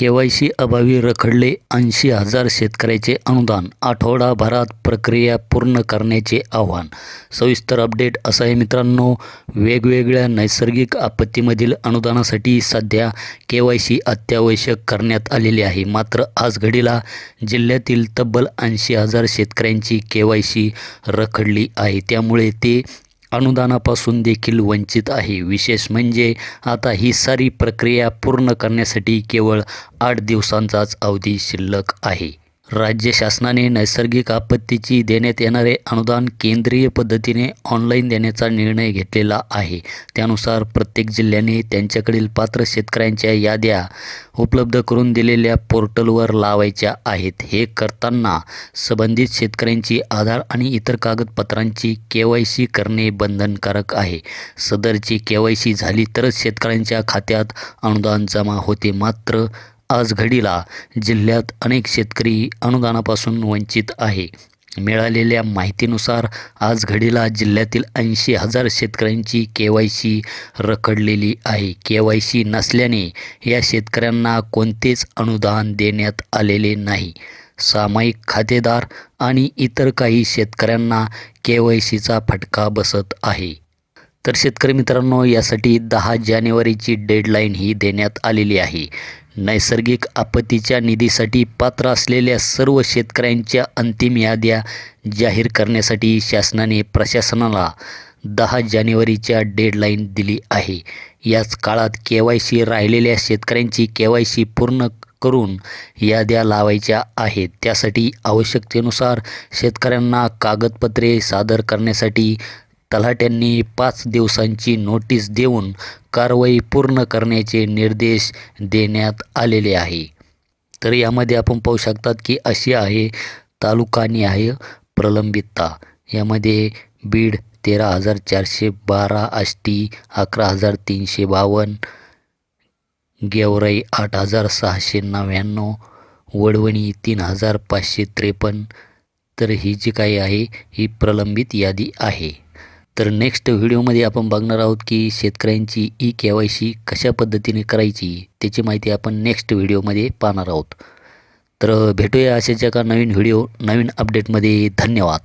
के Y C अभावी रखडले ऐंशी हजार शेतकऱ्याचे अनुदान आठवडाभरात प्रक्रिया पूर्ण करण्याचे आव्हान. सविस्तर अपडेट असं आहे मित्रांनो वेगवेगळ्या नैसर्गिक आपत्तीमधील अनुदानासाठी सध्या के वाय सी अत्यावश्यक करण्यात आलेली आहे. मात्र आज घडीला जिल्ह्यातील तब्बल ऐंशी हजार शेतकऱ्यांची के वाय सी रखडली आहे. त्यामुळे ते अनुदानापासून देखील वंचित आहे. विशेष म्हणजे आता ही सारी प्रक्रिया पूर्ण करण्यासाठी केवळ आठ दिवसांचाच अवधी शिल्लक आहे. राज्य शासनाने नैसर्गिक आपत्तीची देण्यात येणारे अनुदान केंद्रीय पद्धतीने ऑनलाईन देण्याचा निर्णय घेतलेला आहे. त्यानुसार प्रत्येक जिल्ह्याने त्यांच्याकडील पात्र शेतकऱ्यांच्या याद्या उपलब्ध करून दिलेल्या पोर्टलवर लावायच्या आहेत. हे करताना संबंधित शेतकऱ्यांची आधार आणि इतर कागदपत्रांची के वाय सी करणे बंधनकारक आहे. सदरची के वाय सी झाली तरच शेतकऱ्यांच्या खात्यात अनुदान जमा होते. मात्र आज घडीला जिल्ह्यात अनेक शेतकरी अनुदानापासून वंचित आहे. मिळालेल्या माहितीनुसार आज घडीला जिल्ह्यातील ऐंशी हजार शेतकऱ्यांची के वाय सी रखडलेली आहे. के वाय सी नसल्याने या शेतकऱ्यांना कोणतेच अनुदान देण्यात आलेले नाही. सामायिक खातेदार आणि इतर काही शेतकऱ्यांना के वाय सीचा फटका बसत आहे. तर शेतकरी मित्रांनो यासाठी दहा जानेवारीची डेडलाईन ही देण्यात आलेली आहे. नैसर्गिक आपत्तीच्या निधीसाठी पात्र असलेल्या सर्व शेतकऱ्यांच्या अंतिम याद्या जाहीर करण्यासाठी शासनाने प्रशासनाला दहा जानेवारीच्या डेडलाईन दिली आहे. याच काळात के वाय सी राहिलेल्या शेतकऱ्यांची के वाय सी पूर्ण करून याद्या लावायच्या आहेत. त्यासाठी आवश्यकतेनुसार शेतकऱ्यांना कागदपत्रे सादर करण्यासाठी तलाट्यांनी पाच दिवसांची नोटीस देऊन कारवाई पूर्ण करण्याचे निर्देश देण्यात आलेले आहे. तर यामध्ये आपण पाहू शकतात की अशी आहे तालुकानी आहे प्रलंबितता. यामध्ये बीड तेरा हजार चारशे बारा आष्टी अकरा हजार तीनशे बावन्न गेवराई आठ हजार सहाशे नव्याण्णव वडवणी तीन हजार पाचशे त्रेपन्न. तर ही जी काही आहे ही प्रलंबित यादी आहे. तर नेक्स्ट व्हिडिओमध्ये आपण बघणार आहोत की शेतकऱ्यांची ई के वाय सी कशा पद्धतीने करायची त्याची माहिती आपण नेक्स्ट व्हिडिओमध्ये पाहणार आहोत. तर भेटूया अशाच एका नवीन व्हिडिओ नवीन अपडेटमध्ये धन्यवाद.